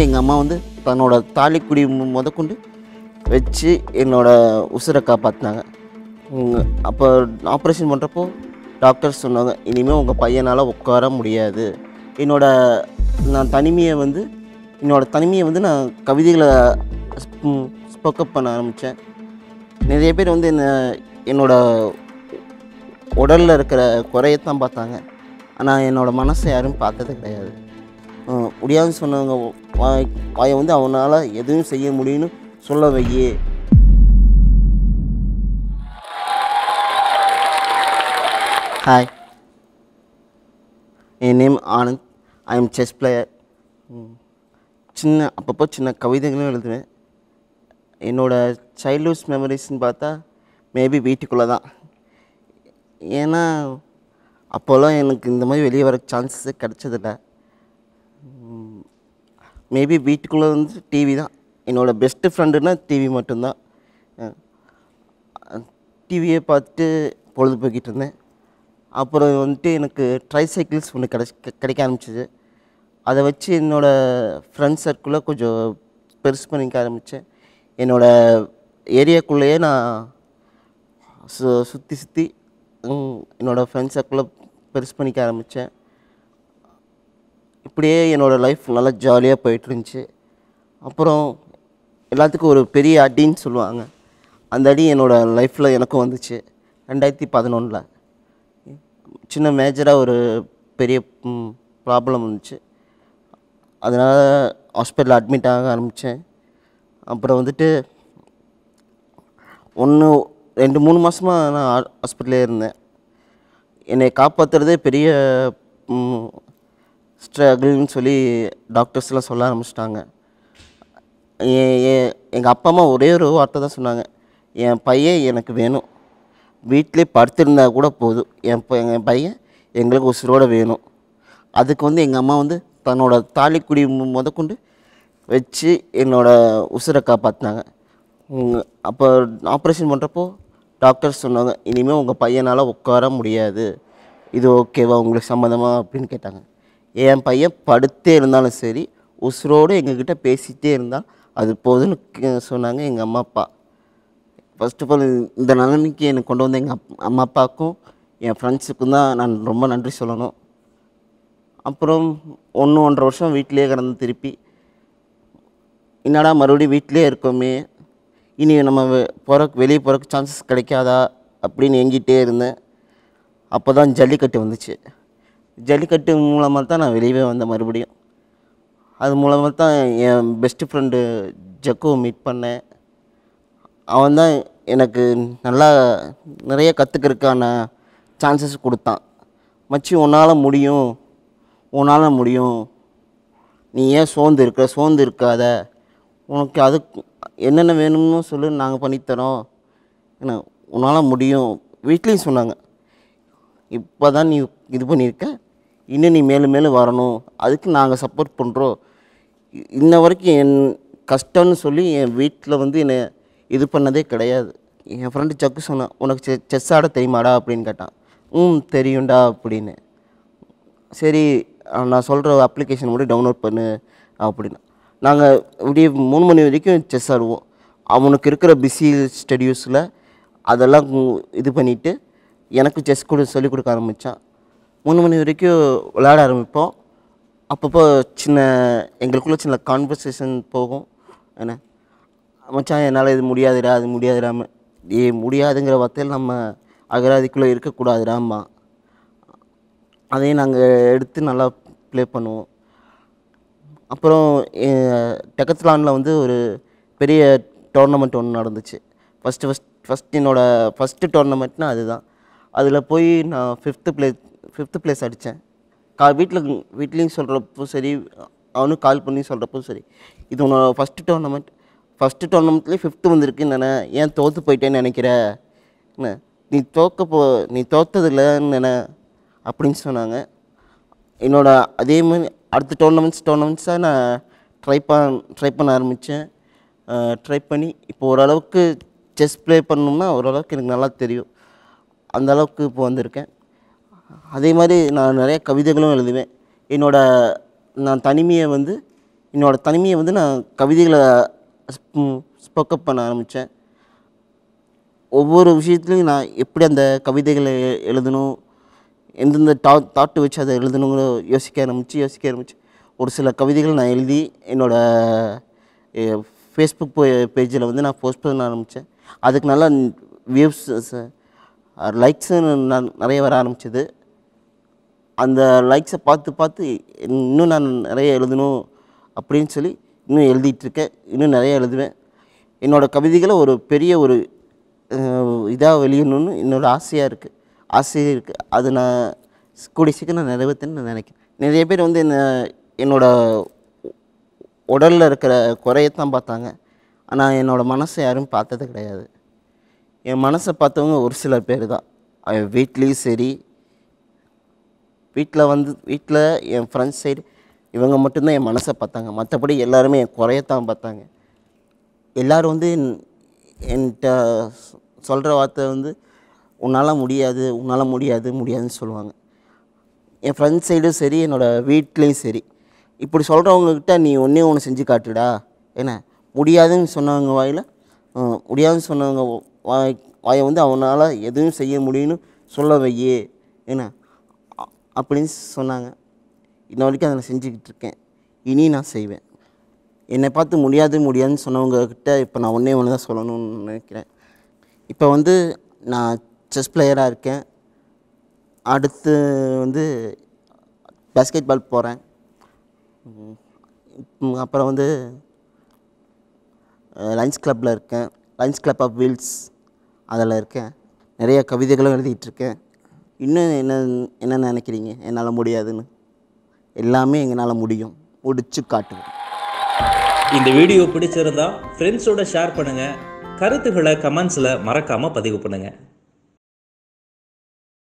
எங்கள் அம்மா வந்து தன்னோட தாலிக்குடி மு- முதற்கொண்டு வச்சு என்னோட உசுரை காப்பாற்றினாங்க அப்போ ஆப்ரேஷன் பண்ணுறப்போ டாக்டர் சொன்னாங்க இனிமேல் உங்கள் பையனால் உட்கார முடியாது. என்னோட நான் தனிமையை வந்து என்னோட தனிமையை வந்து நான் கவிதைகளை ஸ்போக்கப் பண்ண ஆரம்பித்தேன் நிறைய பேர் வந்து என்ன என்னோட உடலில் இருக்கிற குறையத்தான் பார்த்தாங்க. ஆனால் என்னோட மனசை யாரும் பார்த்தது கிடையாது. முடியாதுன்னு சொன்னவங்க வாய் வாயை வந்து அவனால் எதுவும் செய்ய முடியும்னு சொல்ல வையே. Hi N name Anand. I am chess player சின்ன அப்பப்போ சின்ன கவிதைகளும் எழுதுவேன். என்னோடய சைல்ட்ஹுட் மெமரிஸ்ன்னு பார்த்தா மேபி வீட்டுக்குள்ளே தான். ஏன்னா அப்போல்லாம் எனக்கு இந்த மாதிரி வெளியே வர சான்ஸஸே கிடச்சதில்லை. மேபி வீட்டுக்குள்ளே வந்து டிவி தான். என்னோடய பெஸ்ட்டு ஃப்ரெண்டுன்னா டிவி மட்டும்தான். டிவியை பார்த்துட்டு பொழுதுபோக்கிட்டு இருந்தேன். அப்புறம் வந்துட்டு எனக்கு ட்ரை சைக்கிள்ஸ் ஒன்று கிடைச்சி கிடைக்க ஆரம்பிச்சிது. அதை வச்சு என்னோடய ஃப்ரெண்ட்ஸ் சர்க்கிளில் கொஞ்சம் பெருசு பண்ணிக்க ஆரம்பித்தேன் என்னோடய ஏரியாக்குள்ளேயே நான் சு சுற்றி சுற்றி என்னோடய ஃப்ரெண்ட்ஸ் சர்க்கிளில் பெருசு பண்ணிக்க ஆரம்பித்தேன் இப்படியே என்னோடய லைஃப் நல்லா ஜாலியாக போயிட்டு இருந்துச்சு அப்புறம் எல்லாத்துக்கும் ஒரு பெரிய அடின்னு சொல்லுவாங்க. அந்த அடி என்னோடய லைஃப்பில் எனக்கும் வந்துச்சு. ரெண்டாயிரத்தி பதினொன்றில் சின்ன மேஜராக ஒரு பெரிய ப்ராப்ளம் வந்துச்சு. அதனால் ஹாஸ்பிட்டலில் அட்மிட் ஆக ஆரம்பித்தேன் அப்புறம் வந்துட்டு ஒன்று ரெண்டு மூணு மாதமாக நான் ஹாஸ்பிட்டலே இருந்தேன். என்னை காப்பாற்றுறதே பெரிய ஸ்ட்ரகிள்னு சொல்லி டாக்டர்ஸ்லாம் சொல்ல ஆரம்பிச்சிட்டாங்க. எங்கள் அப்பா அம்மா ஒரே ஒரு வார்த்தை தான் சொன்னாங்க. என் பையன் எனக்கு வேணும். வீட்டிலே படுத்திருந்தா கூட போதும். என் ப என் பையன் எங்களுக்கு உசுரோடு வேணும். அதுக்கு வந்து எங்கள் அம்மா வந்து தன்னோட தாலிக்குடி குடி முதற்கொண்டு வச்சு என்னோடய உசுரை காப்பாற்றினாங்க அப்போ ஆப்ரேஷன் பண்ணுறப்போ டாக்டர் சொன்னாங்க இனிமேல் உங்கள் பையனால் உட்கார முடியாது. இது ஓகேவா உங்களுக்கு சம்மந்தமாக அப்படின்னு கேட்டாங்க. என் பையன் படுத்தே இருந்தாலும் சரி உசுரோடு எங்ககிட்ட பேசிகிட்டே இருந்தால் அது போதுன்னு சொன்னாங்க எங்கள் அம்மா அப்பா. ஃபர்ஸ்ட் ஆஃப் ஆல் இந்த நிலைமைக்கு எனக்கு கொண்டு வந்த எங்கள் அப் அம்மா அப்பாவுக்கும் என் ஃப்ரெண்ட்ஸுக்கும் தான் நான் ரொம்ப நன்றி சொல்லணும். அப்புறம் ஒன்று ஒன்றரை வருஷம் வீட்டிலேயே கிடந்து திருப்பி என்னடா மறுபடியும் வீட்டிலே இருக்கோமே இனி நம்ம போகிறக்கு வெளியே போகிறக்கு சான்சஸ் கிடைக்காதா அப்படின்னு எங்கிட்டே இருந்தேன். அப்போ தான் ஜல்லிக்கட்டு வந்துச்சு. ஜல்லிக்கட்டு மூலமாக தான் நான் வெளியவே வந்தேன் மறுபடியும். அது மூலமாக தான் என் பெஸ்ட்டு ஃப்ரெண்டு ஜக்கோ மீட் பண்ணேன். அவன் தான் எனக்கு நல்லா நிறைய கற்றுக்கிறதுக்கான சான்சஸ் கொடுத்தான். மச்சி உன்னால் முடியும். உன்னால் முடியும். நீ ஏன் சோர்ந்து இருக்க? சோர்ந்து இருக்காத. உனக்கு அது என்னென்ன வேணும்னு சொல்லு நாங்கள் பண்ணித்தரோம் என்ன உன்னால் முடியும். வீட்லேயும் சொன்னாங்க. இப்போ தான் நீ இது பண்ணியிருக்க இன்னும் நீ மேலும் மேலும் வரணும். அதுக்கு நாங்கள் சப்போர்ட் பண்ணுறோம் இன்ன வரைக்கும் என் கஷ்டம்னு சொல்லி என் வீட்டில் வந்து என்னை இது பண்ணதே கிடையாது. என் ஃப்ரெண்டு சக்கு சொன்னான் உனக்கு செ செஸ் ஆட தெரியுமாடா? அப்படின்னு கேட்டான். ம் தெரியும்டா அப்படின்னு. சரி நான் சொல்கிற அப்ளிகேஷன் மட்டும் டவுன்லோட் பண்ணு அப்படின்னு. நாங்கள் இப்படியே மூணு மணி வரைக்கும் செஸ் ஆடுவோம். அவனுக்கு இருக்கிற பிஸி ஸ்டடியூஸில் அதெல்லாம் இது பண்ணிவிட்டு எனக்கு செஸ் கொடு சொல்லிக் கொடுக்க ஆரம்பித்தான் மூணு மணி வரைக்கும் விளையாட ஆரம்பிப்போம். அப்பப்போ சின்ன எங்களுக்குள்ளே சின்ன கான்வர்சேஷன் போகும். என்ன? மச்சான் என்னால் இது முடியாதுடா அது முடியாதுடாம. ஏ முடியாதுங்கிற வார்த்தையில் நம்ம அகராதிக்குள்ளே இருக்கக்கூடாதுடாம்மா. அதையும் நாங்கள் எடுத்து நல்லா ப்ளே பண்ணுவோம். அப்புறம் டெக்கத்லானில் வந்து ஒரு பெரிய டோர்னமெண்ட் ஒன்று நடந்துச்சு. ஃபஸ்ட்டு ஃபஸ்ட் ஃபஸ்ட் என்னோடய ஃபஸ்ட்டு டோர்னமெண்ட்னால் அதுதான். அதில் போய் நான் ஃபிஃப்த்து பிளே ஃபிஃப்த்து ப்ளேஸ் அடித்தேன் கா வீட்டில் வீட்லேயும் சொல்கிறப்போ சரி அவனும் கால் பண்ணி சொல்கிறப்போ சரி இது உன்னோட ஃபஸ்ட்டு டோர்னமெண்ட் ஃபஸ்ட்டு டோர்னமெண்ட்லேயே ஃபிஃப்த்து வந்திருக்கு நினை ஏன் தோற்று போயிட்டேன்னு நினைக்கிற? என்ன? நீ தோக்க போ நீ தோத்ததில்லைன்னு நினை அப்படின்னு சொன்னாங்க. என்னோட அதே மாதிரி அடுத்த டோர்னமெண்ட்ஸ் டோர்னமெண்ட்ஸாக நான் ட்ரை பண்ண ட்ரை பண்ண ஆரம்பித்தேன் ட்ரை பண்ணி இப்போ ஓரளவுக்கு செஸ் ப்ளே பண்ணணும்னா ஓரளவுக்கு எனக்கு நல்லா தெரியும். அந்த அளவுக்கு இப்போ வந்திருக்கேன். அதே மாதிரி நான் நிறைய கவிதைகளும் எழுதுவேன். என்னோடய நான் தனிமையை வந்து என்னோடய தனிமையை வந்து நான் கவிதைகளை ஸ்போக்கப் பண்ண ஆரம்பித்தேன். ஒவ்வொரு விஷயத்துலையும் நான் எப்படி அந்த கவிதைகளை எழுதணும் எந்தெந்த டா தாட்டு வச்சு அதை எழுதணுங்கிற யோசிக்க ஆரம்பித்து யோசிக்க ஆரம்பித்து ஒரு சில கவிதைகள் நான் எழுதி என்னோடய ஃபேஸ்புக் பேஜில் வந்து நான் போஸ்ட் பண்ண ஆரம்பித்தேன். அதுக்கு நல்லா வியூஸ் லைக்ஸு நிறைய வர ஆரம்பிச்சது. அந்த லைக்ஸை பார்த்து பார்த்து இன்னும் நான் நிறைய எழுதணும் அப்படின்னு சொல்லி இன்னும் எழுதிட்டுருக்கேன் இன்னும் நிறைய எழுதுவேன். என்னோடய கவிதைகளை ஒரு பெரிய ஒரு இதாக வெளியிடணும்னு என்னோடய ஆசையாக இருக்குது ஆசையாக இருக்குது அது நான் கூடிய சீக்கிரம் நான் நிறைவேற்றேன்னு நான் நினைக்கிறேன். நிறைய பேர் வந்து என்ன என்னோடய உடலில் இருக்கிற குறையத்தான் பார்த்தாங்க. ஆனால் என்னோடய மனசை யாரும் பார்த்தது கிடையாது. என் மனசை பார்த்தவங்க ஒரு சில பேர் தான். வீட்லேயும் சரி வீட்டில் வந்து வீட்டில் என் ஃப்ரெண்ட்ஸ் சைடு இவங்க மட்டும்தான் என் மனசை பார்த்தாங்க. மற்றபடி எல்லாருமே என் குறையத்தான் பார்த்தாங்க. எல்லோரும் வந்து என்கிட்ட சொல்கிற வார்த்தை வந்து உன்னால் முடியாது உன்னால் முடியாது முடியாதுன்னு சொல்லுவாங்க. என் ஃப்ரெண்ட்ஸ் சைடும் சரி என்னோடய வீட்லேயும் சரி. இப்படி சொல்கிறவங்கக்கிட்ட நீ ஒன்றே ஒன்று செஞ்சு காட்டுடா. என்ன? முடியாதுன்னு சொன்னவங்க வாயில் முடியாதுன்னு சொன்னவங்க வாய் வாயை வந்து அவனால் எதுவும் செய்ய முடியும்னு சொல்ல வையே. என்ன? அப்படின்னு சொன்னாங்க. இன்ன வரைக்கும் அதை நான் செஞ்சுக்கிட்டு இருக்கேன். இனி நான் செய்வேன். என்னை பார்த்து முடியாது முடியாதுன்னு சொன்னவங்கக்கிட்ட இப்போ நான் ஒன்றே ஒன்று தான் சொல்லணும்னு நினைக்கிறேன். இப்போ வந்து நான் செஸ் பிளேயராக இருக்கேன். அடுத்து வந்து பேஸ்கெட் பால் போகிறேன் அப்புறம் வந்து லஞ்ச் கிளப்பில் இருக்கேன். லஞ்ச் கிளப் ஆஃப் வீல்ஸ் அதில் இருக்கேன். நிறைய கவிதைகளும் எழுதிட்டு இருக்கேன். இன்னும் என்ன என்ன நினைக்கிறீங்க? என்னால் முடியாதுன்னு. எல்லாமே எங்களால் முடியும். முடிச்சு காட்டுவோம் இந்த வீடியோ பிடிச்சிருந்தா ஃப்ரெண்ட்ஸோட ஷேர் பண்ணுங்கள் கருத்துக்களை கமெண்ட்ஸில் மறக்காமல் பதிவு பண்ணுங்கள்